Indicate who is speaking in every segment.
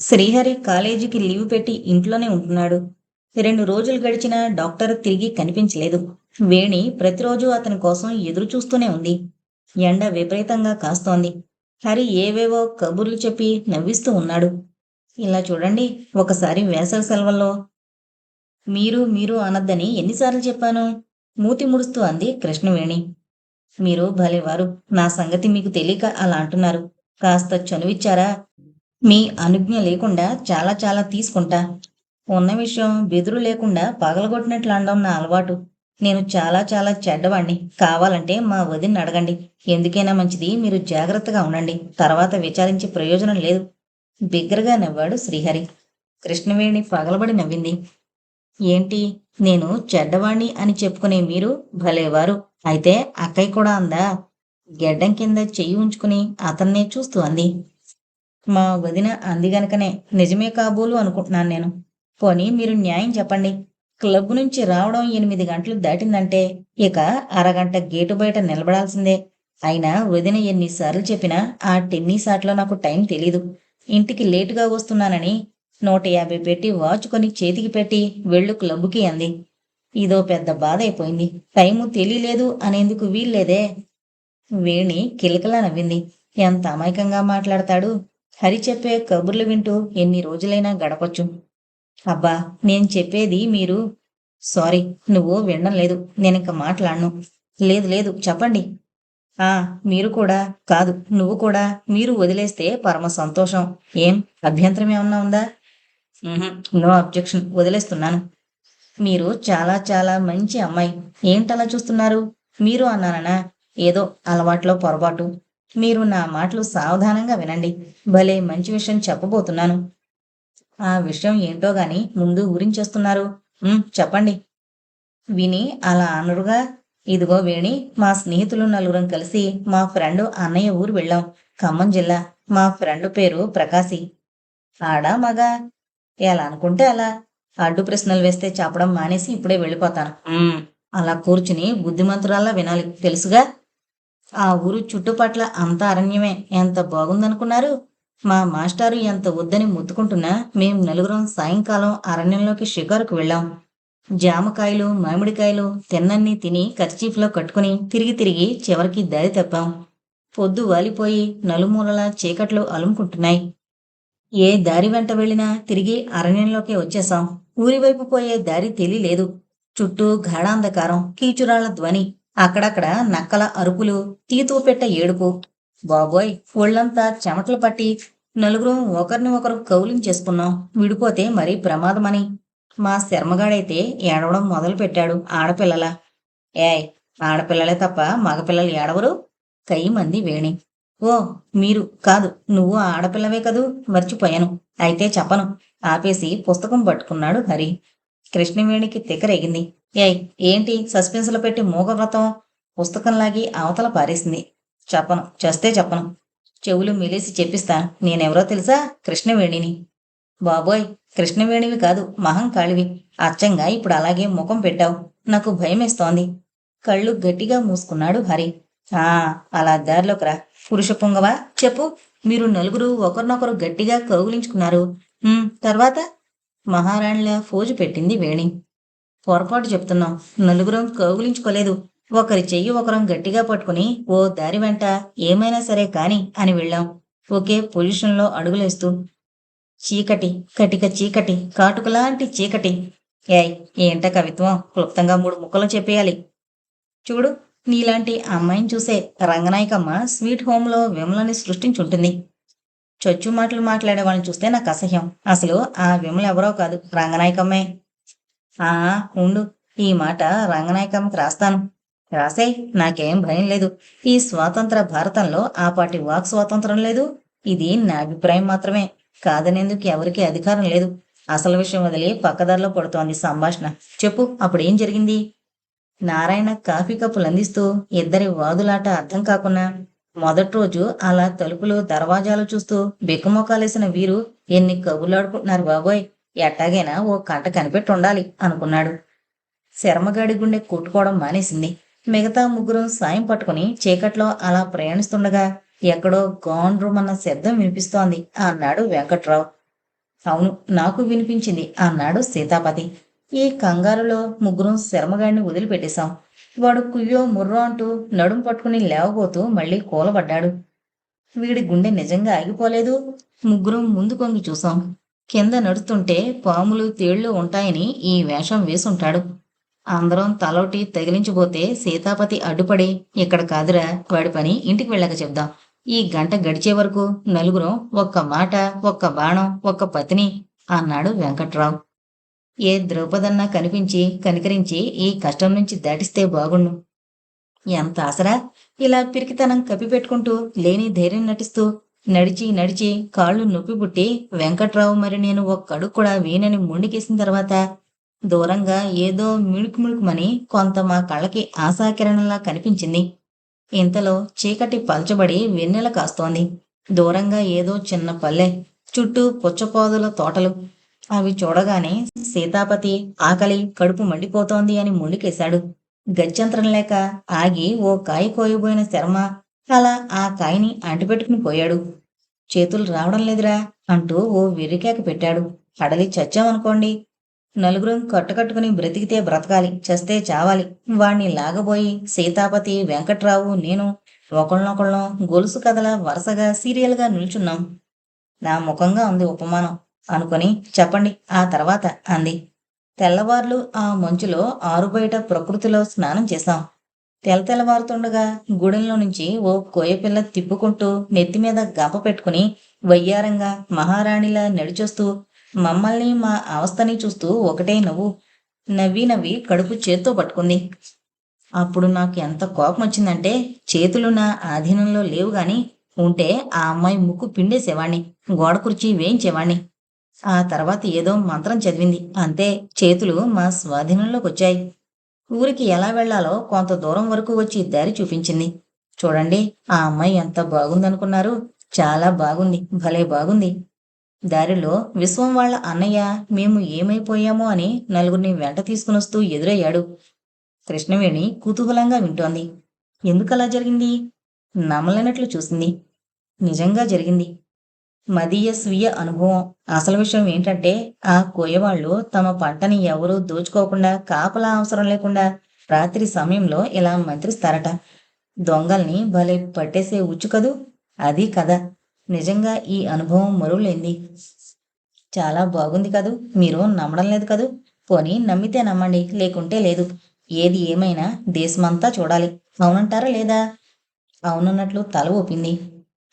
Speaker 1: శ్రీహరి కాలేజీకి లీవ్ పెట్టి ఇంట్లోనే ఉంటున్నాడు. రెండు రోజులు గడిచినా డాక్టర్ తిరిగి కనిపించలేదు. వేణి ప్రతిరోజు అతని కోసం ఎదురు చూస్తూనే ఉంది. ఎండ విపరీతంగా కాస్తోంది. హరి ఏవేవో కబుర్లు చెప్పి నవ్విస్తూ ఉన్నాడు. ఇలా చూడండి ఒకసారి వేసవి సెలవుల్లో. మీరు మీరు అనద్దని ఎన్నిసార్లు చెప్పాను? మూతి ముడుస్తూ అంది కృష్ణవేణి. మీరు భలేవారు నా సంగతి మీకు తెలియక అలా అంటున్నారు. కాస్త చనువిచ్చారా? మీ అనుజ్ఞ లేకుండా చాలా చాలా తీసుకుంటా. ఉన్న విషయం బెదురు లేకుండా పగలగొట్టినట్లు అనడం నా అలవాటు. నేను చాలా చాలా చెడ్డవాణ్ణి. కావాలంటే మా వదిన్ని అడగండి. ఎందుకైనా మంచిది మీరు జాగ్రత్తగా ఉండండి. తర్వాత విచారించే ప్రయోజనం లేదు. బిగ్గరగా నవ్వాడు శ్రీహరి. కృష్ణవేణి పగలబడి నవ్వింది. ఏంటి? నేను చెడ్డవాణ్ణి అని చెప్పుకునే మీరు భలేవారు. అయితే అక్కయ్య కూడా అందా? గెడ్డం కింద చెయ్యి ఉంచుకుని అతన్నే చూస్తూ అంది. మా వదిన అంది గనకనే నిజమే కాబోలు అనుకుంటున్నాను నేను. పోనీ మీరు న్యాయం చెప్పండి. క్లబ్ నుంచి రావడం ఎనిమిది గంటలు దాటిందంటే ఇక అరగంట గేటు బయట నిలబడాల్సిందే. అయినా వదిన ఎన్నిసార్లు చెప్పినా ఆ టెన్నిస్ ఆటలో నాకు టైం తెలీదు. ఇంటికి లేటుగా వస్తున్నానని నూట యాభై పెట్టి వాచ్ కొని చేతికి పెట్టి వెళ్ళు క్లబ్కి అంది. ఇదో పెద్ద బాధ అయిపోయింది. టైము తెలియలేదు అనేందుకు వీల్లేదే. వేణి కిలకలా నవ్వింది. ఎంత అమాయకంగా మాట్లాడతాడు? హరి చెప్పే కబుర్లు వింటూ ఎన్ని రోజులైనా గడపచ్చు. అబ్బా నేను చెప్పేది మీరు సారీ నువ్వు వినడం లేదు నేను ఇంకా మాట్లాడను. లేదు లేదు చెప్పండి. ఆ మీరు కూడా కాదు నువ్వు కూడా మీరు వదిలేస్తే పరమ సంతోషం. ఏం అభ్యంతరం ఏమన్నా ఉందా? నో అబ్జెక్షన్ వదిలేస్తున్నాను. మీరు చాలా చాలా మంచి అమ్మాయి. ఏంటలా చూస్తున్నారు? మీరు అన్నాననా? ఏదో అలవాట్లో పొరపాటు. మీరు నా మాటలు సావధానంగా వినండి. భలే మంచి విషయం చెప్పబోతున్నాను. ఆ విషయం ఏంటో గాని ముందు ఊరించేస్తున్నారు. చెప్పండి. విని అలా అనరుగా ఇదిగో వేణి మా స్నేహితులు నలుగురం కలిసి మా ఫ్రెండ్ అన్నయ్య ఊరు వెళ్ళాం. ఖమ్మం జిల్లా. మా ఫ్రెండ్ పేరు ప్రకాశి. ఆడా మగా? ఎలా అనుకుంటే అలా. అడ్డు ప్రశ్నలు వేస్తే చెప్పడం మానేసి ఇప్పుడే వెళ్ళిపోతాను. అలా కూర్చుని బుద్ధిమంతురాల్లా వినాలి. తెలుసుగా? ఆ ఊరు చుట్టుపట్ల అంత అరణ్యమే. ఎంత బాగుందనుకున్నారు? మా మాస్టారు ఎంత వద్దని ముత్తుకుంటున్నా మేం నలుగురం సాయంకాలం అరణ్యంలోకి షికారుకు వెళ్ళాం. జామకాయలు మామిడికాయలు తిన్నన్ని తిని కర్చీఫ్లో కట్టుకుని తిరిగి తిరిగి చివరికి దారి తప్పాం. పొద్దు వాలిపోయి నలుమూలలా చీకట్లు అలుముకుంటున్నాయి. ఏ దారి వెంట వెళ్ళినా తిరిగి అరణ్యంలోకి వచ్చేసాం ఊరివైపు పోయే దారి తెలియలేదు. చుట్టూ గాఢాంధకారం కీచురాళ్ళ ధ్వని అక్కడక్కడ నక్కల అరుపులు తీతూ పెట్ట ఏడుపు. బాబోయ్ ఒళ్ళంతా చెమటలు పట్టి నలుగురు ఒకరిని ఒకరు కౌలించేసుకున్నాం విడిపోతే మరీ ప్రమాదమని. మా శర్మగాడైతే ఏడవడం మొదలు పెట్టాడు ఆడపిల్లల. ఏయ్ ఆడపిల్లలే తప్ప మగపిల్లలు ఏడవరు. కై మంది వేణి. ఓ మీరు కాదు నువ్వు ఆడపిల్లవే కదూ? మర్చిపోయాను. అయితే చెప్పను. ఆపేసి పుస్తకం పట్టుకున్నాడు హరి. కృష్ణవేణికి తిక్కరేగింది. ఏంటి? సస్పెన్స్లో పెట్టి మూగవ్రతం పుస్తకం లాగి అవతల పారేసింది. చెప్పను చేస్తే చెప్పను. చెవులు మిలేసి చెప్పిస్తాను నేనెవరో తెలుసా? కృష్ణవేణిని. బాబోయ్ కృష్ణవేణివి కాదు మహంకాళివి అచ్చంగా ఇప్పుడు అలాగే ముఖం పెట్టావు. నాకు భయమేస్తోంది. కళ్ళు గట్టిగా మూసుకున్నాడు హరి. ఆ అలా దారిలోకి రా. పురుష పొంగవా? చెప్పు. మీరు నలుగురు ఒకరినొకరు గట్టిగా కౌగులించుకున్నారు. తర్వాత? మహారాణిలా ఫోజు పెట్టింది వేణి. పొరపాటు చెప్తున్నాం. నలుగురం కౌగులించుకోలేదు. ఒకరి చెయ్యి ఒకరం గట్టిగా పట్టుకుని ఓ దారి వెంట ఏమైనా సరే కాని అని వెళ్ళాం. ఒకే పొజిషన్లో అడుగులేస్తూ చీకటి కటిక చీకటి కాటుకలాంటి చీకటి. ఏయ్ ఏంట కవిత్వం? క్లుప్తంగా మూడు ముక్కలు చెప్పేయాలి. చూడు నీలాంటి అమ్మాయిని చూసే రంగనాయకమ్మ స్వీట్ హోమ్లో విమలని సృష్టించుంటుంది. చొచ్చు మాటలు మాట్లాడే వాళ్ళని చూస్తే నాకు అసహ్యం. అసలు ఆ విమల ఎవరో కాదు రంగనాయకమ్మే. ఆ ఉండు. ఈ మాట రంగనాయకమ్మకి రాస్తాను. రాసే నాకేం భయం లేదు. ఈ స్వాతంత్ర భారతంలో ఆ పాటి వాక్ స్వాతంత్రం లేదు. ఇది నా అభిప్రాయం మాత్రమే. కాదనేందుకు ఎవరికీ అధికారం లేదు. అసలు విషయం వదిలి పక్కదారిలో పడుతోంది సంభాషణ. చెప్పు అప్పుడేం జరిగింది? నారాయణ కాఫీ కప్పులు అందిస్తూ ఇద్దరి వాదులాట అర్థం కాకున్నా మొదటి రోజు అలా తలుపులు దర్వాజాలు చూస్తూ బిక్కుమొకాలేసిన వీరు ఎన్ని కబుర్లాడుకుంటున్నారు బాబోయ్. ఎట్టాగైనా ఓ కంట కనిపెట్టి ఉండాలి అనుకున్నాడు. శర్మగాడి గుండె కొట్టుకోవడం మానేసింది. మిగతా ముగ్గురు సాయం పట్టుకుని చీకట్లో అలా ప్రయాణిస్తుండగా ఎక్కడో గౌండ్రుమన్న శబ్దం వినిపిస్తోంది అన్నాడు వెంకట్రావు. అవును నాకు వినిపించింది అన్నాడు సీతాపతి. ఈ కంగారులో ముగ్గురం శర్మగాడిని వదిలిపెట్టేశాం. వాడు కుయ్యో ముర్రో అంటూ నడుం పట్టుకుని లేవబోతూ మళ్ళీ కూలబడ్డాడు. వీడి గుండె నిజంగా ఆగిపోలేదు. ముగ్గురం ముందు కొంగి చూసాం కింద నడుస్తుంటే పాములు తేళ్ళు ఉంటాయని ఈ వేషం వేసుంటాడు. అందరం తలోటి తగిలించిపోతే సీతాపతి అడ్డుపడి ఇక్కడ కాదురా వాడి పని ఇంటికి వెళ్ళాక చెప్దాం. ఈ గంట గడిచే వరకు నలుగురం ఒక్క మాట ఒక్క బాణం ఒక్క పతిని అన్నాడు వెంకట్రావు. ఏ ద్రౌపదన్నా కనిపించి కనికరించి ఈ కష్టం నుంచి దాటిస్తే బాగుండు. ఎంత ఆసరా ఇలా పిరికితనం కప్పిపెట్టుకుంటూ లేని ధైర్యం నటిస్తూ నడిచి నడిచి కాళ్ళు నొప్పి పుట్టి వెంకట్రావు మరి నేను ఒక్కడు కూడా వీణని ముండికేసిన తర్వాత దూరంగా ఏదో మిణుకు మిణుకుమని కొంత మా కళ్ళకి ఆశాకిరణంలా కనిపించింది. ఇంతలో చీకటి పల్చబడి వెన్నెల కాస్తోంది. దూరంగా ఏదో చిన్న పల్లె చుట్టూ పుచ్చపోదుల తోటలు. అవి చూడగానే సీతాపతి ఆకలి కడుపు మండిపోతోంది అని ముండికేశాడు. గత్యంతరం లేక ఆగి ఓ కాయ కోయబోయిన శర్మ అలా ఆ కాయని అంటిపెట్టుకుని పోయాడు. చేతులు రావడం లేదురా అంటూ ఓ వెర్రికేక పెట్టాడు. అడలి చచ్చామనుకోండి. నలుగురం కట్టుకట్టుకుని బ్రతికితే బ్రతకాలి చస్తే చావాలి. వాణ్ణి లాగబోయి సీతాపతి వెంకట్రావు నేను ఒకళ్ళనొకళ్ళం గొలుసు కథల వరుసగా సీరియల్గా నిల్చున్నాం. నా ముఖంగా ఉంది ఉపమానం. అనుకొని చెప్పండి. ఆ తర్వాత అంది. తెల్లవార్లు ఆ మంచులో ఆరుబయట ప్రకృతిలో స్నానం చేశాం. తెల్ల తెల్లవారుతుండగా గుడెంలో నుంచి ఓ కోయపిల్ల తిప్పుకుంటూ నెత్తి మీద గంప పెట్టుకుని వయ్యారంగా మహారాణిలా నడిచొస్తూ మమ్మల్ని మా అవస్థని చూస్తూ ఒకటే నవ్వు నవ్వి నవ్వి కడుపు చేత్తో పట్టుకుంది. అప్పుడు నాకు ఎంత కోపం వచ్చిందంటే చేతులు నా ఆధీనంలో లేవు గాని ఉంటే ఆ అమ్మాయి ముక్కు పిండేసేవాణ్ణి గోడ కుర్చీ వేయించేవాణ్ణి. ఆ తర్వాత ఏదో మంత్రం చదివింది. అంతే చేతులు మా స్వాధీనంలోకి వచ్చాయి ఊరికి ఎలా వెళ్ళాలో కొంత దూరం వరకు వచ్చి దారి చూపించింది. చూడండి ఆ అమ్మాయి ఎంత బాగుందనుకున్నారు. చాలా బాగుంది భలే బాగుంది. దారిలో విశ్వం వాళ్ళ అన్నయ్య మేము ఏమైపోయామో అని నలుగురిని వెంట తీసుకునొస్తూ ఎదురయ్యాడు. కృష్ణవేణి కుతూహలంగా వింటోంది. ఎందుకలా జరిగింది? నమ్మలేనట్లు చూసింది. నిజంగా జరిగింది. మదీయ స్వీయ అనుభవం. అసలు విషయం ఏంటంటే ఆ కోయవాళ్ళు తమ పంటని ఎవరూ దోచుకోకుండా కాపలా అవసరం లేకుండా రాత్రి సమయంలో ఇలా మంత్రిస్తారట. దొంగల్ని భలే పట్టేసే ఉచ్చు కదూ? అది కదా నిజంగా ఈ అనుభవం మరువులేంది చాలా బాగుంది కదూ? మీరు నమ్మడం లేదు కదూ? పోనీ నమ్మితే నమ్మండి లేకుంటే లేదు. ఏది ఏమైనా దేశమంతా చూడాలి. అవునంటారా లేదా? అవునన్నట్లు తల ఊపింది.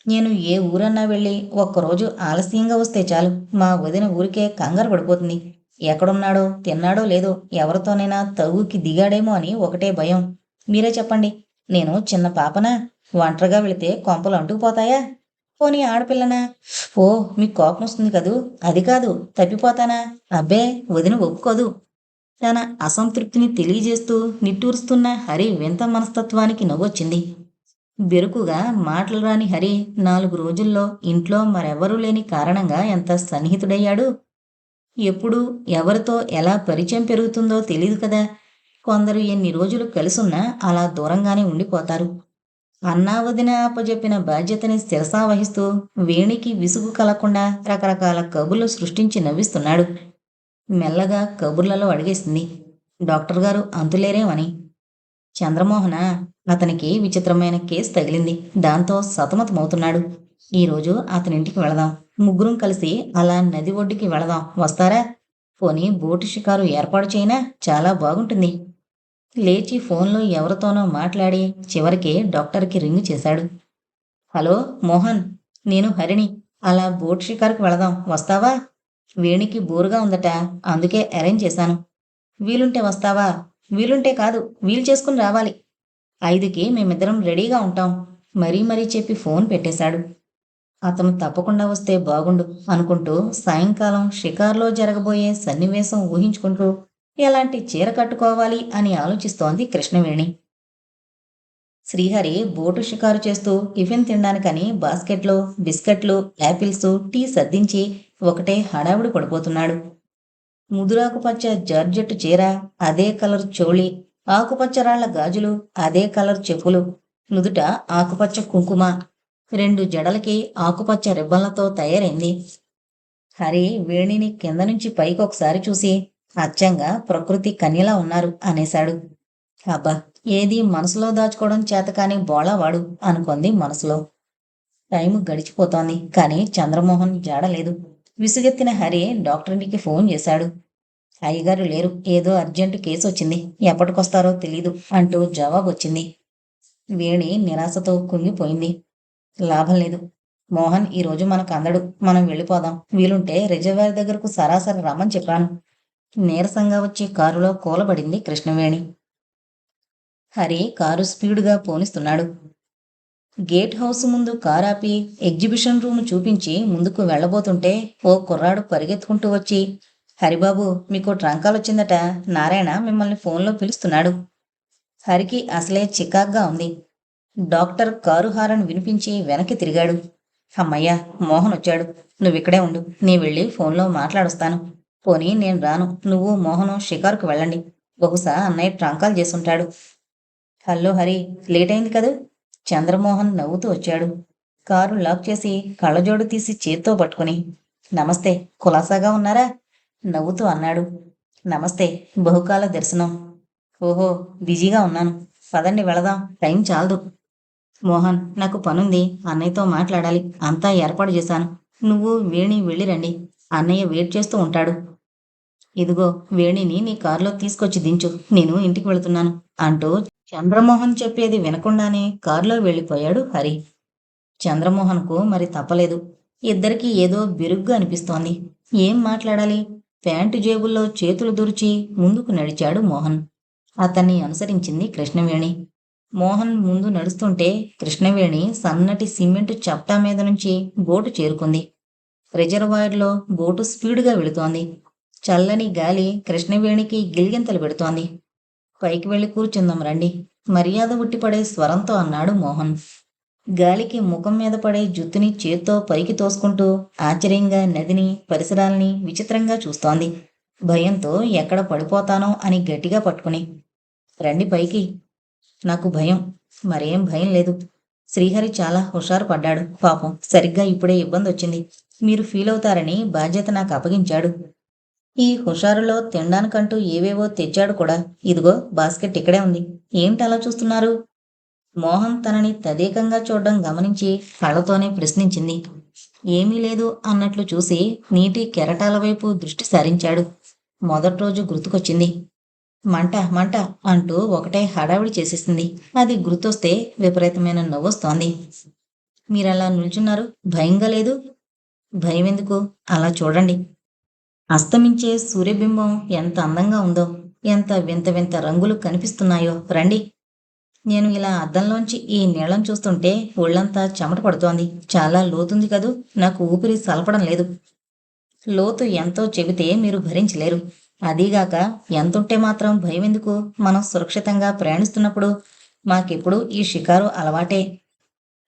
Speaker 1: నేను ఏ ఊరన్నా వెళ్ళి ఒక్కరోజు ఆలస్యంగా వస్తే చాలు. మా వదిన ఊరికే కంగారు పడిపోతుంది. ఎక్కడున్నాడో తిన్నాడో లేదో ఎవరితోనైనా తగుకి దిగాడేమో అని ఒకటే భయం. మీరే చెప్పండి. నేను చిన్న పాపనా? ఒంటరిగా వెళితే కొంపలు అంటుకుపోతాయా పోనీ ఆడపిల్లనా? ఓ మీకు కోపం వస్తుంది కదూ. అది కాదు తప్పిపోతానా? అబ్బే వదిన ఒప్పుకోదు. తన అసంతృప్తిని తెలియజేస్తూ నిట్టూరుస్తున్న హరి వింత మనస్తత్వానికి నవ్వొచ్చింది. బెరుకుగా మాటలు రాని హరి నాలుగు రోజుల్లో ఇంట్లో మరెవరూ లేని కారణంగా ఎంత సన్నిహితుడయ్యాడు? ఎప్పుడు ఎవరితో ఎలా పరిచయం పెరుగుతుందో తెలియదు కదా. కొందరు ఎన్ని రోజులు కలిసున్నా అలా దూరంగానే ఉండిపోతారు. అన్నా వదిన అప్పజెప్పిన బాధ్యతని శిరసా వహిస్తూ వేణికి విసుగు కలగకుండా రకరకాల కబుర్లు సృష్టించి నవ్విస్తున్నాడు. మెల్లగా కబుర్లలో అడిగేసింది. డాక్టర్ గారు అంతులేరేమని చంద్రమోహన అతనికి విచిత్రమైన కేసు తగిలింది. దాంతో సతమతమవుతున్నాడు. ఈరోజు అతనింటికి వెళదాం. ముగ్గురం కలిసి అలా నది ఒడ్డుకి వెళదాం. వస్తారా? పోనీ బోటు షికారు ఏర్పాటు చేయినా? చాలా బాగుంటుంది. లేచి ఫోన్లో ఎవరితోనో మాట్లాడి చివరికి డాక్టర్కి రింగ్ చేశాడు. హలో మోహన్. నేను హరిణి. అలా బోట్ షికారుకి వెళదాం. వస్తావా? వేణికి బోరుగా ఉందట. అందుకే అరేంజ్ చేశాను. వీలుంటే వస్తావా? వీలుంటే కాదు వీలు చేసుకుని రావాలి. ఐదుకి మేమిద్దరం రెడీగా ఉంటాం మరీ మరీ చెప్పి ఫోన్ పెట్టేశాడు. అతను తప్పకుండా వస్తే బాగుండు అనుకుంటూ సాయంకాలం షికార్లో జరగబోయే సన్నివేశం ఊహించుకుంటూ ఎలాంటి చీర కట్టుకోవాలి అని ఆలోచిస్తోంది కృష్ణవేణి. శ్రీహరి బోటు షికారు చేస్తూ టిఫిన్ తినడానికని బాస్కెట్లో బిస్కెట్లు యాపిల్స్ టీ సర్దించి ఒకటే హడావుడి పడిపోతున్నాడు. ముదురాకుపచ్చ జార్జెట్ చీర అదే కలర్ చోళి ఆకుపచ్చ రాళ్ళ గాజులు అదే కలర్ చెప్పులు. నుదుట ఆకుపచ్చ కుంకుమ. రెండు జడలకి ఆకుపచ్చ రిబ్బన్లతో తయారైంది. హరి వేణిని కింద నుంచి పైకి ఒకసారి చూసి అచ్చంగా ప్రకృతి కన్యలా ఉన్నారు అనేశాడు. అబ్బా ఏది మనసులో దాచుకోవడం చేతకాని బోళావాడు అనుకుంది మనసులో. టైం గడిచిపోతోంది కానీ చంద్రమోహన్ జాడలేదు. విసుగెత్తిన హరి డాక్టర్కి ఫోన్ చేశాడు. అయ్యగారు లేరు. ఏదో అర్జెంటు కేసు వచ్చింది. ఎప్పటికొస్తారో తెలీదు అంటూ జవాబు వచ్చింది వేణి నిరాశతో కుంగిపోయింది. లాభం లేదు. మోహన్ ఈరోజు మనకు అందడు. మనం వెళ్ళిపోదాం. వీలుంటే రిజర్వాయర్ దగ్గరకు సరాసరి రమ్మని చెప్పాను. నీరసంగా వచ్చి కారులో కూలబడింది కృష్ణవేణి. హరి కారు స్పీడుగా పోనిస్తున్నాడు. గేట్ హౌస్ ముందు కారు ఆపి ఎగ్జిబిషన్ రూమ్ చూపించి ముందుకు వెళ్ళబోతుంటే ఓ కుర్రాడు పరిగెత్తుకుంటూ వచ్చి హరిబాబు మీకు ట్రంకాల్ వచ్చిందట. నారాయణ మిమ్మల్ని ఫోన్లో పిలుస్తున్నాడు. హరికి అసలే చికాగ్గా ఉంది. డాక్టర్ కారు హారన్ వినిపించి వెనక్కి తిరిగాడు. అమ్మయ్యా మోహన్ వచ్చాడు. నువ్విక్కడే ఉండు. నీ వెళ్ళి ఫోన్లో మాట్లాడొస్తాను. పోనీ నేను రాను. నువ్వు మోహను షికారుకు వెళ్ళండి. బహుశా అన్నయ్య ట్రంకాలు చేసుంటాడు హలో హరి లేట్ అయింది కదా. చంద్రమోహన్ నవ్వుతూ వచ్చాడు. కారు లాక్ చేసి కళ్ళజోడు తీసి చేత్తో పట్టుకుని నమస్తే కులాసాగా ఉన్నారా? నవ్వుతూ అన్నాడు. నమస్తే బహుకాల దర్శనం. ఓహో బిజీగా ఉన్నాను. పదండి వెళదాం. టైం చాలదు. మోహన్ నాకు పనుంది. అన్నయ్యతో మాట్లాడాలి. అంతా ఏర్పాటు చేశాను. నువ్వు వేణి వెళ్ళిరండి అన్నయ్య వెయిట్ చేస్తూ ఉంటాడు. ఇదిగో వేణిని నీ కారులో తీసుకొచ్చి దించు. నేను ఇంటికి వెళుతున్నాను. అంటూ చంద్రమోహన్ చెప్పేది వినకుండానే కారులో వెళ్ళిపోయాడు హరి. చంద్రమోహన్కు మరి తప్పలేదు. ఇద్దరికీ ఏదో బిరుగ్గా అనిపిస్తోంది. ఏం మాట్లాడాలి? ప్యాంటు జేబుల్లో చేతులు దురిచి ముందుకు నడిచాడు మోహన్. అతన్ని అనుసరించింది కృష్ణవేణి. మోహన్ ముందు నడుస్తుంటే కృష్ణవేణి సన్నటి సిమెంటు చప్టా మీద నుంచి బోటు చేరుకుంది. రిజర్వాయర్లో బోటు స్పీడ్గా వెళుతోంది. చల్లని గాలి కృష్ణవేణికి గిలిగింతలు పెడుతోంది. పైకి వెళ్ళి కూర్చుందాం రండి. మర్యాద ఉట్టిపడే స్వరంతో అన్నాడు మోహన్. గాలికి ముఖం మీద పడే జుత్తుని చేత్తో పైకి తోసుకుంటూ ఆశ్చర్యంగా నదిని పరిసరాల్ని విచిత్రంగా చూస్తోంది. భయంతో ఎక్కడ పడిపోతానో అని గట్టిగా పట్టుకుని రండి పైకి. నాకు భయం. మరేం భయం లేదు. శ్రీహరి చాలా హుషారు పడ్డాడు. పాపం సరిగ్గా ఇప్పుడే ఇబ్బంది వచ్చింది మీరు ఫీల్ అవుతారని బాధ్యత నాకు అప్పగించాడు. ఈ హుషారులో తినడానికంటూ ఏవేవో తెచ్చాడు కూడా. ఇదిగో బాస్కెట్ ఇక్కడే ఉంది. ఏంటి అలా చూస్తున్నారు? మోహన్ తనని తదేకంగా చూడడం గమనించి కళ్ళతోనే ప్రశ్నించింది. ఏమీ లేదు అన్నట్లు చూసి నీటి కెరటాల వైపు దృష్టి సారించాడు. మొదటి రోజు గుర్తుకొచ్చింది. మంట మంట అంటూ ఒకటే హడావిడి చేసేసింది. అది గుర్తొస్తే విపరీతమైన నవ్వొస్తోంది. మీరలా నిల్చున్నారు భయంగా లేదు? భయం ఎందుకు అలా చూడండి. అస్తమించే సూర్యబింబం ఎంత అందంగా ఉందో ఎంత వింత వింత రంగులు కనిపిస్తున్నాయో. రండి. నేను ఇలా అద్దంలోంచి ఈ నీళ్ళం చూస్తుంటే ఒళ్ళంతా చెమట పడుతోంది. చాలా లోతుంది కదూ? నాకు ఊపిరి సలపడం లేదు. లోతు ఎంతో చెబితే మీరు భరించలేరు. అదీగాక ఎంతుంటే మాత్రం భయం ఎందుకు మనం సురక్షితంగా ప్రయాణిస్తున్నప్పుడు మాకెప్పుడు ఈ షికారు అలవాటే.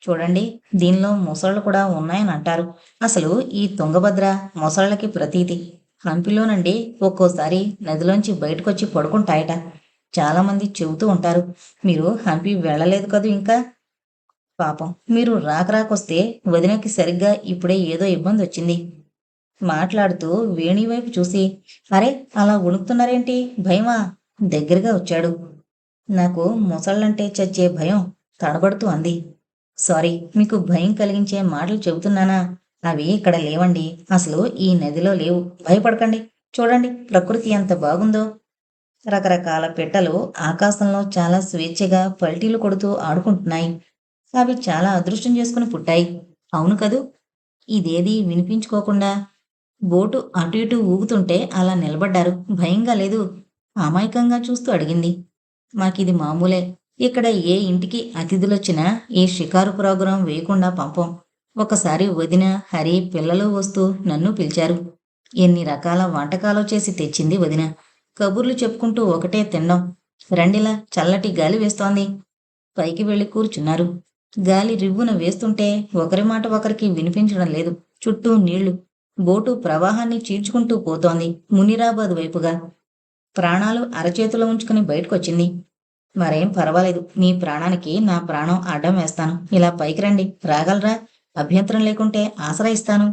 Speaker 1: చూడండి దీనిలో మొసళ్ళు కూడా ఉన్నాయని అంటారు. అసలు ఈ తుంగభద్ర మొసళ్ళకి ప్రతీతి. హంపిలోనండి ఒక్కోసారి నదిలోంచి బయటకొచ్చి పడుకుంటాయట. చాలామంది చెబుతూ ఉంటారు మీరు హంపి వెళ్ళలేదు కదూ ఇంకా? పాపం మీరు రాకరాకొస్తే వదినకి సరిగ్గా ఇప్పుడే ఏదో ఇబ్బంది వచ్చింది. మాట్లాడుతూ వేణి వైపు చూసి అరే అలా ఉణుకుతున్నారేంటి భయమా? దగ్గరగా వచ్చాడు. నాకు ముసళ్ళంటే చచ్చే భయం తడబడుతూ అంది. సారీ మీకు భయం కలిగించే మాటలు చెబుతున్నానా? అవి ఇక్కడ లేవండి. అసలు ఈ నదిలో లేవు. భయపడకండి. చూడండి ప్రకృతి ఎంత బాగుందో. రకరకాల పిట్టలు ఆకాశంలో చాలా స్వేచ్ఛగా పల్టీలు కొడుతూ ఆడుకుంటున్నాయి. అవి చాలా అదృష్టం చేసుకుని పుట్టాయి. అవును కదూ? ఇదేది వినిపించుకోకుండా బోటు అటు ఇటు ఊగుతుంటే అలా నిలబడ్డారు. భయంగా లేదు. అమాయకంగా చూస్తూ అడిగింది. మాకిది మామూలే. ఇక్కడ ఏ ఇంటికి అతిథులొచ్చినా ఈ షికారు ప్రోగ్రాం వేయకుండా పంపం. ఒకసారి వదిన హరి పిల్లలు వస్తూ నన్ను పిలిచారు. ఎన్ని రకాల వంటకాలు చేసి తెచ్చింది వదిన. కబుర్లు చెప్పుకుంటూ ఒకటే తిన్నాం. రండిలా చల్లటి గాలి వేస్తోంది. పైకి వెళ్ళి కూర్చున్నారు. గాలి రివ్వున వేస్తుంటే ఒకరి మాట ఒకరికి వినిపించడం లేదు. చుట్టూ నీళ్ళు. బోటు ప్రవాహాన్ని చీల్చుకుంటూ పోతోంది మునిరాబాద్ వైపుగా. ప్రాణాలు అరచేతిలో ఉంచుకుని బయటకొచ్చింది. మరేం పర్వాలేదు. మీ ప్రాణానికి నా ప్రాణం అడ్డం వేస్తాను. ఇలా పైకి రండి. రాగలరా? అభ్యంతరం లేకుంటే ఆశ్రయిస్తాను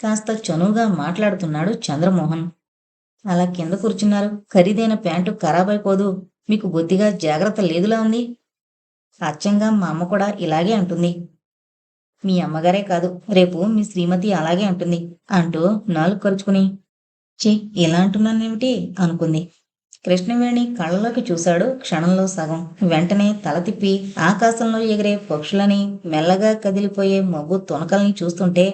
Speaker 1: కాస్త చనువుగా మాట్లాడుతున్నాడు చంద్రమోహన్. అలా కింద కూర్చున్నారు. ఖరీదైన ప్యాంటు ఖరాబైపోదు మీకు బొత్తిగా జాగ్రత్త లేదులా ఉంది. అచ్చంగా మా అమ్మ కూడా ఇలాగే అంటుంది. మీ అమ్మగారే కాదు రేపు మీ శ్రీమతి అలాగే అంటుంది అంటూ నాలుగు కరుచుకుని చే ఇలా అంటున్నానేమిటి? అనుకుంది. కృష్ణవేణి కళ్ళలోకి చూశాడు క్షణంలో సగం. వెంటనే తల తిప్పి ఆకాశంలో ఎగిరే పక్షులని మెల్లగా కదిలిపోయే మబ్బు తునకల్ని చూస్తుంటే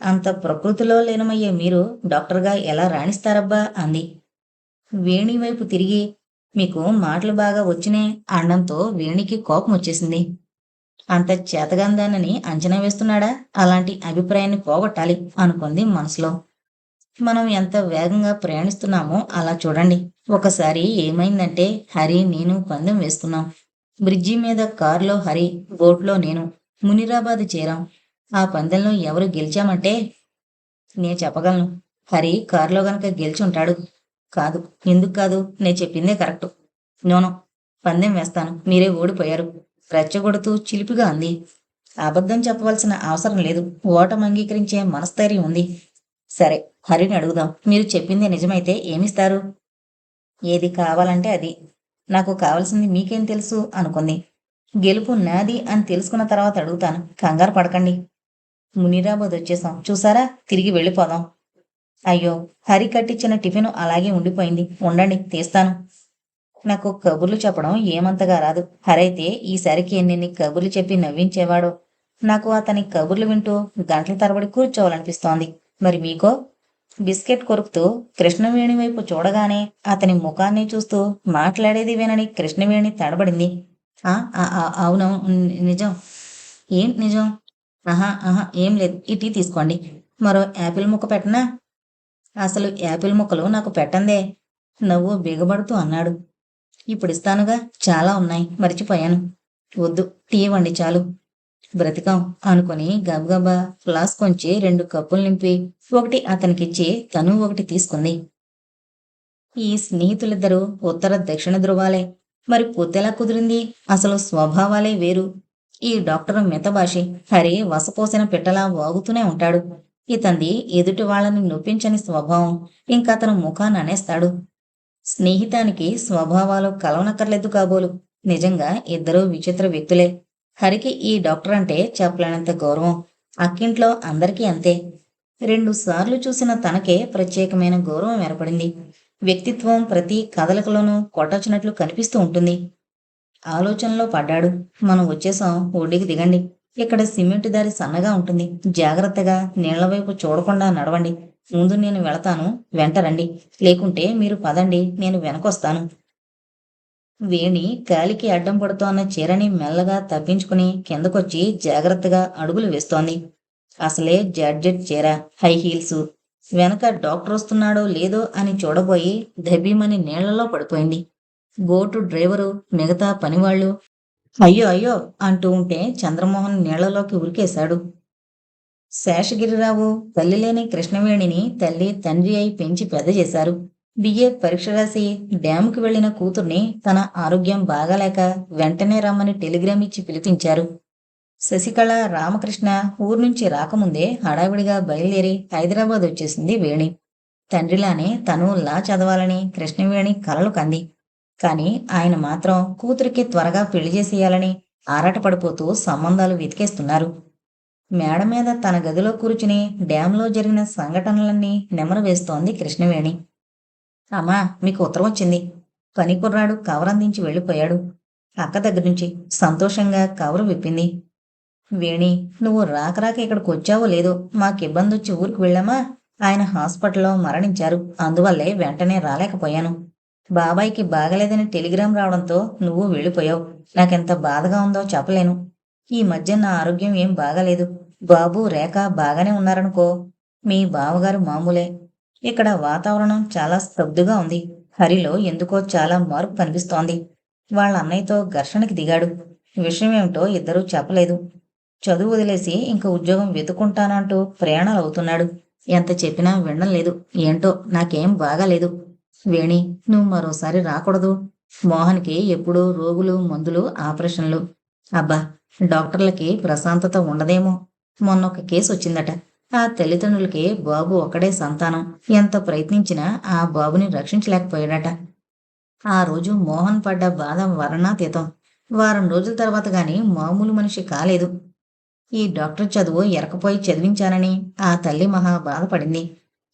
Speaker 1: అంత ప్రకృతిలో లీనమయ్యే మీరు డాక్టర్గా ఎలా రాణిస్తారబ్బా? అంది. వేణి వైపు తిరిగి మీకు మాటలు బాగా వచ్చినే అండంతో వేణికి కోపం వచ్చేసింది. అంత చేతగందానని అంచనా వేస్తున్నాడా? అలాంటి అభిప్రాయాన్ని పోగొట్టాలి అనుకుంది మనసులో. మనం ఎంత వేగంగా ప్రయాణిస్తున్నామో అలా చూడండి. ఒకసారి ఏమైందంటే హరి నేను పందెం వేస్తున్నాం బ్రిడ్జి మీద కారులో హరి బోట్లో నేను మునిరాబాద్ చేరాం. ఆ పందెంలో ఎవరు గెలిచామంటే నేను చెప్పగలను. హరి కారులో గనక గెలిచి ఉంటాడు కాదు. ఎందుకు కాదు? నేను చెప్పిందే కరెక్ట్. నోనో పందెం వేస్తాను. మీరే ఓడిపోయారు. రెచ్చగొడుతూ చిలిపిగా అంది. అబద్ధం చెప్పవలసిన అవసరం లేదు. ఓటం అంగీకరించే మనస్థైర్యం ఉంది. సరే హరిని అడుగుదాం. మీరు చెప్పింది నిజమైతే ఏమిస్తారు? ఏది కావాలంటే అది. నాకు కావాల్సింది మీకేం తెలుసు? అనుకుంది. గెలుపు నాది అని తెలుసుకున్న తర్వాత అడుగుతాను. కంగారు పడకండి. మునిరాబాద్ వచ్చేసాం చూసారా? తిరిగి వెళ్ళిపోదాం. అయ్యో హరి కట్టించిన టిఫిన్ అలాగే ఉండిపోయింది. ఉండండి తీస్తాను. నాకు కబుర్లు చెప్పడం ఏమంతగా రాదు. హరైతే ఈసారికి ఎన్నెన్ని కబుర్లు చెప్పి నవ్వించేవాడో. నాకు అతని కబుర్లు వింటూ గంటల తరబడి కూర్చోవాలనిపిస్తోంది. మరి మీకో? బిస్కెట్ కొరుకుతూ కృష్ణవేణి వైపు చూడగానే అతని ముఖాన్ని చూస్తూ మాట్లాడేది వినని కృష్ణవేణి తడబడింది. ఆ అవును నిజం. ఏం నిజం? ఆహా ఆహా ఏం లేదు. ఇటీ తీసుకోండి. మరో యాపిల్ ముక్క పెట్టనా? అసలు యాపిల్ ముక్కలు నాకు పెట్టందే. నవ్వు బిగబడుతూ అన్నాడు. ఇప్పుడు ఇస్తానుగా. చాలా ఉన్నాయి. మర్చిపోయాను. వద్దు టీ ఇవ్వండి చాలు. బ్రతికాం అనుకుని గబగబా ఫ్లాస్క్ ఉంచి రెండు కప్పులు నింపి ఒకటి అతనికిచ్చి తను ఒకటి తీసుకుంది. ఈ స్నేహితులిద్దరూ ఉత్తర దక్షిణ ధృవాలే. మరి పొత్తెలా కుదిరింది? అసలు స్వభావాలే వేరు. ఈ డాక్టర్ మితభాషి హరి వసపోసిన పిట్టలా వాగుతూనే ఉంటాడు. ఇతంది ఎదుటి వాళ్ళని నొప్పించని స్వభావం. ఇంకా అతను ముఖాన్ని అనేస్తాడు. స్నేహితానికి స్వభావాలు కలవనక్కర్లేదు కాబోలు. నిజంగా ఇద్దరూ విచిత్ర వ్యక్తులే. హరికి ఈ డాక్టర్ అంటే చెప్పలేనంత గౌరవం. అక్కింట్లో అందరికీ అంతే. రెండు సార్లు చూసిన తనకే ప్రత్యేకమైన గౌరవం ఏర్పడింది. వ్యక్తిత్వం ప్రతి కదలికలోనూ కొట్టొచ్చినట్లు కనిపిస్తూ ఉంటుంది. ఆలోచనలో పడ్డాడు. మనం వచ్చేసాం ఒడ్డుకి దిగండి. ఇక్కడ సిమెంట్ దారి సన్నగా ఉంటుంది. జాగ్రత్తగా నీళ్ళ వైపు చూడకుండా నడవండి. ముందు నేను వెళతాను వెంట రండి. లేకుంటే మీరు పదండి నేను వెనకొస్తాను. వేణి కాలికి అడ్డం పడుతోన్న చీరని మెల్లగా తప్పించుకుని కిందకొచ్చి జాగ్రత్తగా అడుగులు వేస్తోంది. అసలే జాడ్జెట్ చీర హై హీల్స్. వెనక డాక్టర్ వస్తున్నాడో లేదో అని చూడబోయి దెబ్బీమని నీళ్ళలో పడిపోయింది. బోటు డ్రైవరు మిగతా పనివాళ్ళు అయ్యో అయ్యో అంటూ ఉంటే చంద్రమోహన్ నీళ్ళలోకి ఉరికేశాడు. శేషగిరిరావు తల్లి లేని కృష్ణవేణిని తల్లి తండ్రి అయి పెంచి పెద్ద చేశారు. బిఏ పరీక్ష రాసి డ్యాముకి వెళ్ళిన కూతుర్ని తన ఆరోగ్యం బాగాలేక వెంటనే రమ్మని టెలిగ్రామ్ ఇచ్చి పిలిపించారు. శశికళ రామకృష్ణ ఊరు నుంచి రాకముందే హడావిడిగా బయలుదేరి హైదరాబాద్ వచ్చేసింది వేణి. తండ్రిలానే తను లా చదవాలని కృష్ణవేణి కలలు కంది. కాని ఆయన మాత్రం కూతురికి త్వరగా పెళ్ళి చేసేయాలని ఆరాటపడిపోతూ సంబంధాలు వెతికేస్తున్నారు. మేడ మీద తన గదిలో కూర్చుని డ్యాంలో జరిగిన సంఘటనలన్నీ నెమరు వేస్తోంది కృష్ణవేణి. అమ్మా మీకు ఉత్తరం వచ్చింది. పని కుర్రాడు కవర్ అందించి వెళ్ళిపోయాడు. అక్క దగ్గర నుంచి సంతోషంగా కవరు విప్పింది. వేణి నువ్వు రాక రాక ఇక్కడికి వచ్చావో లేదో మాకు ఇబ్బంది వచ్చి ఊరికి వెళ్ళామా? ఆయన హాస్పిటల్లో మరణించారు. అందువల్లే వెంటనే రాలేకపోయాను. బాబాయ్కి బాగలేదని టెలిగ్రామ్ రావడంతో నువ్వు వెళ్ళిపోయావు. నాకెంత బాధగా ఉందో చెప్పలేను. ఈ మధ్య నా ఆరోగ్యం ఏం బాగాలేదు. బాబు రేఖ బాగానే ఉన్నారనుకో మీ బావగారు మామూలే. ఇక్కడ వాతావరణం చాలా స్తబ్దుగా ఉంది. హరిలో ఎందుకో చాలా మార్పు కనిపిస్తోంది. వాళ్ళ అన్నయ్యతో ఘర్షణకి దిగాడు. విషయం ఏమిటో ఇద్దరూ చెప్పలేదు. చదువు వదిలేసి ఇంక ఉద్యోగం వెతుకుంటానంటూ ప్రయాణాలు అవుతున్నాడు. ఎంత చెప్పినా వినడం లేదు. ఏంటో నాకేం బాగాలేదు. వేణి నువ్వు మరోసారి రాకూడదు. మోహన్కి ఎప్పుడూ రోగులు మందులు ఆపరేషన్లు. అబ్బా డాక్టర్లకి ప్రశాంతత ఉండదేమో. మొన్న ఒక కేసు వచ్చిందట. ఆ తల్లిదండ్రులకి బాబు ఒక్కడే సంతానం. ఎంత ప్రయత్నించినా ఆ బాబుని రక్షించలేకపోయాడట. ఆ రోజు మోహన్ పడ్డ బాధ వర్ణాతీతం వారం రోజుల తర్వాత గాని మామూలు మనిషి కాలేదు. ఈ డాక్టర్ చదువు ఎరకపోయి చదివించానని ఆ తల్లి మహా బాధపడింది.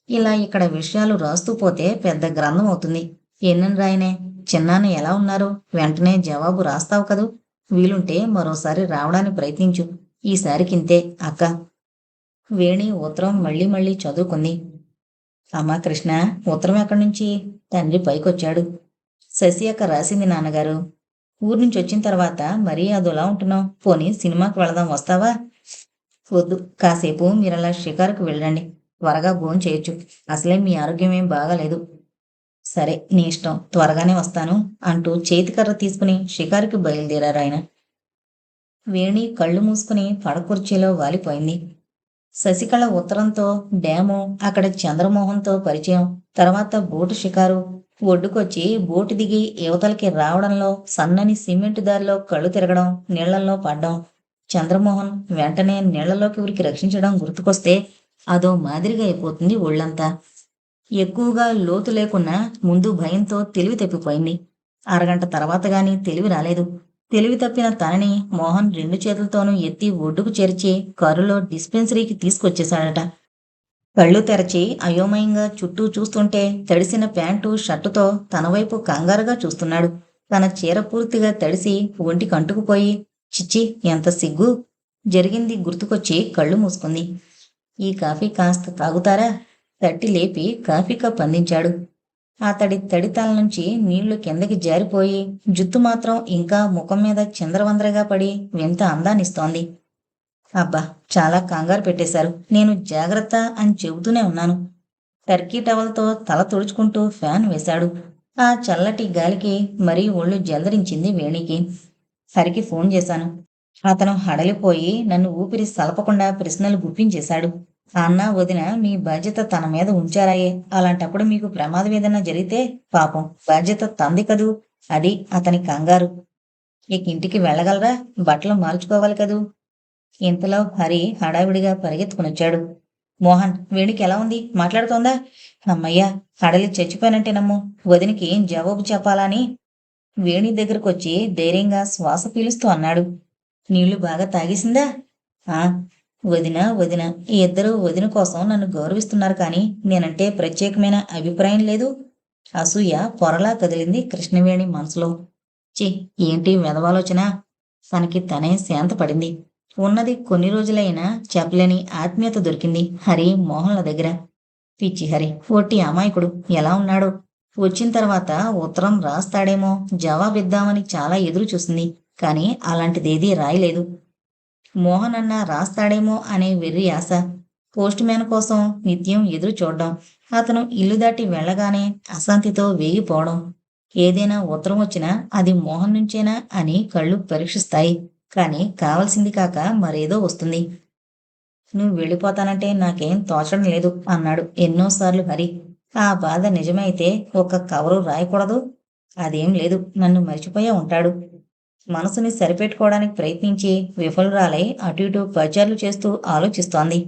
Speaker 1: ఇలా ఇక్కడ విషయాలు రాస్తూ పోతే పెద్ద గ్రంథం అవుతుంది. ఎన్నని రాయనే? చిన్నాన్న ఎలా ఉన్నారు? వెంటనే జవాబు రాస్తావు కదూ. వీలుంటే మరోసారి రావడానికి ప్రయత్నించు. ఈసారికింతే అక్క. వేణి ఉత్తరం మళ్ళీ మళ్ళీ చదువుకుంది. అమ్మా కృష్ణ ఉత్తరం ఎక్కడి నుంచి? తండ్రి పైకొచ్చాడు. శశి అక్క రాసింది నాన్నగారు. ఊరు నుంచి వచ్చిన తర్వాత మరీ అదోలా ఉంటున్నావు? పోనీ సినిమాకి వెళదాం వస్తావా? వద్దు. కాసేపు మీరు అలా షికారుకు వెళ్ళండి. త్వరగా భోజనం చేయొచ్చు. అసలే మీ ఆరోగ్యం ఏం బాగాలేదు. సరే నీ ఇష్టం. త్వరగానే వస్తాను అంటూ చేతికర్ర తీసుకుని షికారుకి బయలుదేరారు ఆయన. వేణి కళ్ళు మూసుకుని పడకుర్చీలో వాలిపోయింది. శశికళ ఉత్తరంతో డ్యాము అక్కడ చంద్రమోహన్తో పరిచయం. తర్వాత బోటు షికారు. ఒడ్డుకొచ్చి బోటు దిగి యువతలకి రావడంలో సన్నని సిమెంట్ దారిలో కళ్ళు తిరగడం నీళ్ళలో పడ్డం. చంద్రమోహన్ వెంటనే నీళ్ళలోకి ఉరికి రక్షించడం గుర్తుకొస్తే అదో మాదిరిగా అయిపోతుంది ఒళ్ళంతా. ఎక్కువగా లోతు లేకున్నా ముందు భయంతో తెలివి తప్పిపోయింది. అరగంట తర్వాత గాని తెలివి రాలేదు. తెలివి తప్పిన తనని మోహన్ రెండు చేతులతోనూ ఎత్తి ఒడ్డుకు చేర్చి కారులో డిస్పెన్సరీకి తీసుకొచ్చేశాడట. కళ్ళు తెరచి అయోమయంగా చుట్టూ చూస్తుంటే తడిసిన ప్యాంటు షర్టుతో తన వైపు కంగారుగా చూస్తున్నాడు. తన చీర పూర్తిగా తడిసి ఒంటికి అంటుకుపోయి చిచ్చి ఎంత సిగ్గు జరిగింది గుర్తుకొచ్చి కళ్ళు మూసుకుంది. ఈ కాఫీ కాస్త తాగుతారా తట్టి లేపి కాఫీ కప్ అందించాడు. అతడి తడితల నుంచి నీళ్ళు కిందకి జారిపోయి జుత్తు మాత్రం ఇంకా ముఖం మీద చంద్రవందరగా పడి వింత అందాన్నిస్తోంది. అబ్బా చాలా కంగారు పెట్టేశారు. నేను జాగ్రత్త అని చెబుతూనే ఉన్నాను. టర్కీ టవల్తో తల తుడుచుకుంటూ ఫ్యాన్ వేశాడు. ఆ చల్లటి గాలికి మరీ ఒళ్ళు జలదరించింది వేణికి. హరికి ఫోన్ చేశాను. అతను హడలిపోయి నన్ను ఊపిరి సలపకుండా ప్రశ్నలు గుప్పించేశాడు. అన్న వదిన మీ బాధ్యత తన మీద ఉంచారాయే. అలాంటప్పుడు మీకు ప్రమాదం ఏదైనా జరిగితే పాపం. బాధ్యత తంది కదూ? అది అతని కంగారు. ఇక ఇంటికి వెళ్ళగలరా? బట్టలు మార్చుకోవాలి కదూ? ఇంతలో హరి హడావిడిగా పరిగెత్తుకునొచ్చాడు. మోహన్ వేణికి ఎలా ఉంది? మాట్లాడుతోందా? అమ్మయ్యా హడలి చచ్చిపోయినట్టేనమ్ము. వదినికి ఏం జవాబు చెప్పాలని వేణి దగ్గరకొచ్చి ధైర్యంగా శ్వాస పీలుస్తూ అన్నాడు. నీళ్ళు బాగా తాగేసిందా? ఆ వదిన వదిన ఈ ఇద్దరు వదిన కోసం నన్ను గౌరవిస్తున్నారు కానీ నేనంటే ప్రత్యేకమైన అభిప్రాయం లేదు. అసూయ పొరలా కదిలింది కృష్ణవేణి మనసులో. చి ఏంటి మెదవాలోచన? తనకి తనే శాంతపడింది. ఉన్నది కొన్ని రోజులైనా చెప్పలేని ఆత్మీయత దొరికింది. హరి మోహన్ల దగ్గర. పిచ్చి హరి ఒట్టి అమాయకుడు. ఎలా ఉన్నాడు? వచ్చిన తర్వాత ఉత్తరం రాస్తాడేమో జవాబిద్దామని చాలా ఎదురు చూసింది కానీ అలాంటిదేదీ రాయలేదు. మోహన్ అన్న రాస్తాడేమో అనే వెర్రి ఆశ. పోస్ట్ మ్యాన్ కోసం నిత్యం ఎదురు చూడడం. అతను ఇల్లు దాటి వెళ్ళగానే అశాంతితో వేగిపోవడం. ఏదైనా ఉత్తరం వచ్చినా అది మోహన్ నుంచేనా అని కళ్ళు పరీక్షిస్తాయి. కానీ కావలసింది కాక మరేదో వస్తుంది. నువ్వు వెళ్ళిపోతానంటే నాకేం తోచడం లేదు అన్నాడు ఎన్నోసార్లు హరి. ఆ బాధ నిజమైతే ఒక కవరు రాయకూడదు? అదేం లేదు. నన్ను మర్చిపోయే ఉంటాడు. మనసుని సరిపెట్టుకోవడానికి ప్రయత్నించి విఫలురాలై అటు ఇటు పచార్లు చేస్తూ ఆలోచిస్తోంది.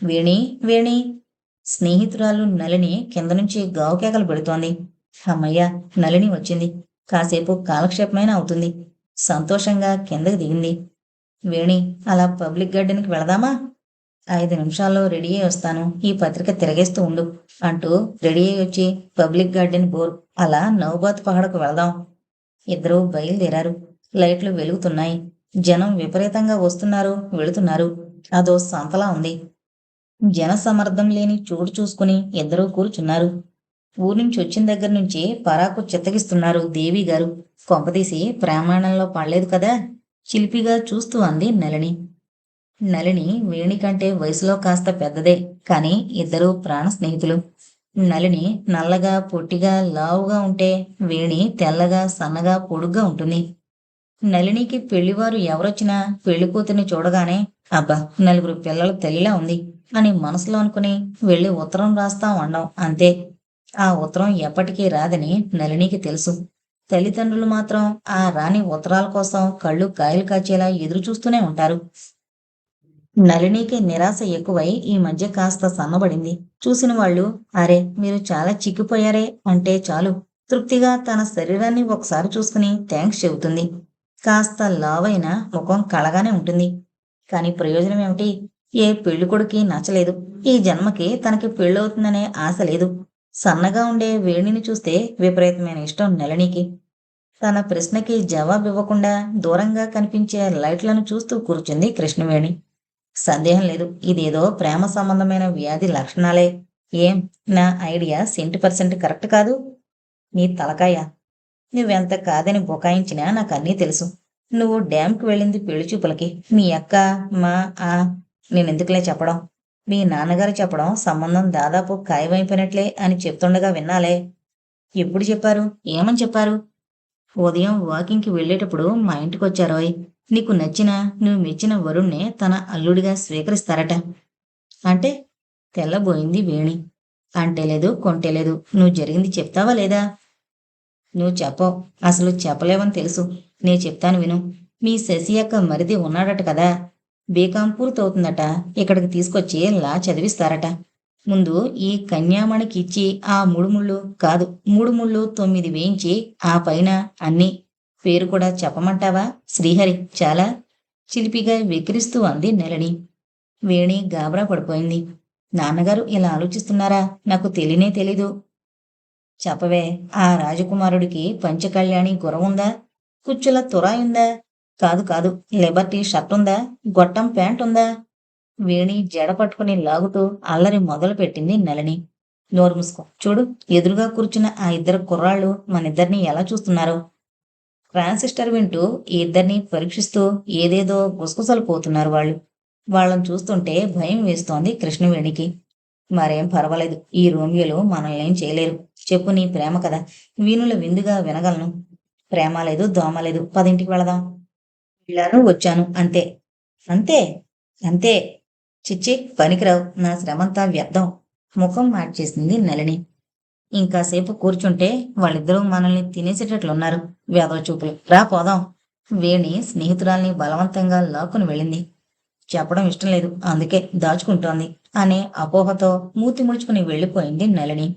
Speaker 1: వేణి వేణి. స్నేహితురాలు నలిని కింద నుంచి గావుకేకలు పెడుతోంది. అమ్మయ్య నలిని వచ్చింది. కాసేపు కాలక్షేపమైన అవుతుంది. సంతోషంగా కిందకి దిగింది. వేణి అలా పబ్లిక్ గార్డెన్కి వెళదామా? ఐదు నిమిషాల్లో రెడీ అయి వస్తాను. ఈ పత్రిక తిరగేస్తూ ఉండు అంటూ రెడీ అయి వచ్చి పబ్లిక్ గార్డెన్ బోర్ అలా నౌబాత్ పహడకు వెళదాం. ఇద్దరూ బయలుదేరారు. లైట్లు వెలుగుతున్నాయి. జనం విపరీతంగా వస్తున్నారు వెళుతున్నారు. అదో సంతలా ఉంది. జన సమర్థం లేని చోటు చూసుకుని ఇద్దరూ కూర్చున్నారు. ఊరి నుంచి వచ్చిన దగ్గర నుంచి పరాకు చిత్తగిస్తున్నారు దేవి గారు. కొంపదీసి ప్రమాణంలో పడలేదు కదా? చిలిపిగా చూస్తూ అంది నలిని నలిని వేణి కంటే వయసులో కాస్త పెద్దదే కానీ ఇద్దరూ ప్రాణ స్నేహితులు. నలిని నల్లగా పొట్టిగా లావుగా ఉంటే వేణి తెల్లగా సన్నగా పొడుగ్గా ఉంటుంది. నలినికి పెళ్ళివారు ఎవరొచ్చినా పెళ్ళి కూతుర్ని చూడగానే అబ్బా నలుగురు పిల్లల తల్లిలా ఉంది అని మనసులో అనుకుని వెళ్ళి ఉత్తరం రాస్తాం అండం అంతే. ఆ ఉత్తరం ఎప్పటికీ రాదని నలినికి తెలుసు. తల్లిదండ్రులు మాత్రం ఆ రాణి ఉత్తరాల కోసం కళ్ళు కాయలు కాచేలా ఎదురు చూస్తూనే ఉంటారు. నళినికి నిరాశ ఎక్కువై ఈ మధ్య కాస్త సన్నబడింది. చూసిన వాళ్ళు అరే మీరు చాలా చిక్కిపోయారే అంటే చాలు. తృప్తిగా తన శరీరాన్ని ఒకసారి చూసుకుని థ్యాంక్స్ చెబుతుంది. కాస్త లావైన ముఖం కళగానే ఉంటుంది. కానీ ప్రయోజనం ఏమిటి? ఏ పెళ్ళికొడుకి నచ్చలేదు. ఈ జన్మకి తనకి పెళ్ళవుతుందనే ఆశ లేదు. సన్నగా ఉండే వేణిని చూస్తే విపరీతమైన ఇష్టం నెలనికి. తన ప్రశ్నకి జవాబు ఇవ్వకుండా దూరంగా కనిపించే లైట్లను చూస్తూ కూర్చుంది కృష్ణవేణి. సందేహం లేదు. ఇదేదో ప్రేమ సంబంధమైన వ్యాధి లక్షణాలే. ఏం? నా ఐడియా సెంటీ పర్సెంట్ కరెక్ట్ కాదు. నీ తలకాయ. నువ్వెంత కాదని బుకాయించినా నాకు అన్నీ తెలుసు. నువ్వు డ్యామ్కి వెళ్ళింది పెళ్ళి చూపులకి. మీ అక్క మా ఆ నేనెందుకులే చెప్పడం. మీ నాన్నగారు చెప్పడం సంబంధం దాదాపు ఖాయమైపోయినట్లే అని చెప్తుండగా విన్నాలే. ఎప్పుడు చెప్పారు? ఏమని చెప్పారు? ఉదయం వాకింగ్కి వెళ్ళేటప్పుడు మా ఇంటికి వచ్చారోయ్ నీకు నచ్చిన నువ్వు మెచ్చిన వరుణ్ణే తన అల్లుడిగా స్వీకరిస్తారట. అంటే తెల్లబోయింది వేణి. అంటే లేదు కొంటే లేదు నువ్వు జరిగింది చెప్తావా లేదా? నువ్వు చెప్పవు అసలు చెప్పలేవని తెలుసు. నే చెప్తాను విను. మీ శశి యొక్క మరిది ఉన్నాడట కదా. బీకాం పూర్తవుతుందట. ఇక్కడికి తీసుకొచ్చి లా చదివిస్తారట. ముందు ఈ కన్యామణికి ఇచ్చి ఆ మూడు ముళ్ళు కాదు మూడు ముళ్ళు తొమ్మిది వేయించి ఆ పైన అన్ని. పేరు కూడా చెప్పమంటావా? శ్రీహరి చాలా చిలిపిగా వెక్కిరిస్తూ అంది నెలని. వేణి గాబరా పడిపోయింది. నాన్నగారు ఇలా ఆలోచిస్తున్నారా? నాకు తెలియనే తెలీదు. చెప్పవే ఆ రాజకుమారుడికి పంచకళ్యాణి గురవుందా? కుచ్చుల తురాయుందా? కాదు కాదు లిబర్టీ షర్ట్ ఉందా గొట్టం ప్యాంట్ ఉందా వేణి జడ పట్టుకుని లాగుతూ అల్లరి మొదలు పెట్టింది నలిని నోరు మూసుకో చూడు ఎదురుగా కూర్చున్న ఆ ఇద్దరు కుర్రాళ్ళు మనిద్దరిని ఎలా చూస్తున్నారు? ట్రాన్సిస్టర్ వింటూ ఈ ఇద్దరిని పరీక్షిస్తూ ఏదేదో గుసగుసలు పోతున్నారు వాళ్ళు. వాళ్ళని చూస్తుంటే భయం వేస్తోంది కృష్ణవేణికి. మరేం పర్వాలేదు ఈ రోమియోలు మనల్ని ఏం చేయలేరు. చెప్పు నీ ప్రేమ కదా. వీణుల విందుగా వినగలను. ప్రేమ లేదు దోమ లేదు. పదింటికి వెళదాం. వెళ్ళాను వచ్చాను. అంతే. అంతే. అంతే. చిచ్చి పనికిరావు. నా శ్రమంతా వ్యర్థం. ముఖం మార్చేసింది నలిని ఇంకాసేపు కూర్చుంటే వాళ్ళిద్దరూ మనల్ని తినేసేటట్లున్నారు వేదవ చూపులు. రా పోదాం. వేణి స్నేహితురాల్ని బలవంతంగా లాక్కుని వెళ్ళింది. చెప్పడం ఇష్టం లేదు. అందుకే దాచుకుంటోంది. అనే అపోహతో మూతి ముడుచుకుని వెళ్ళిపోయింది నలిని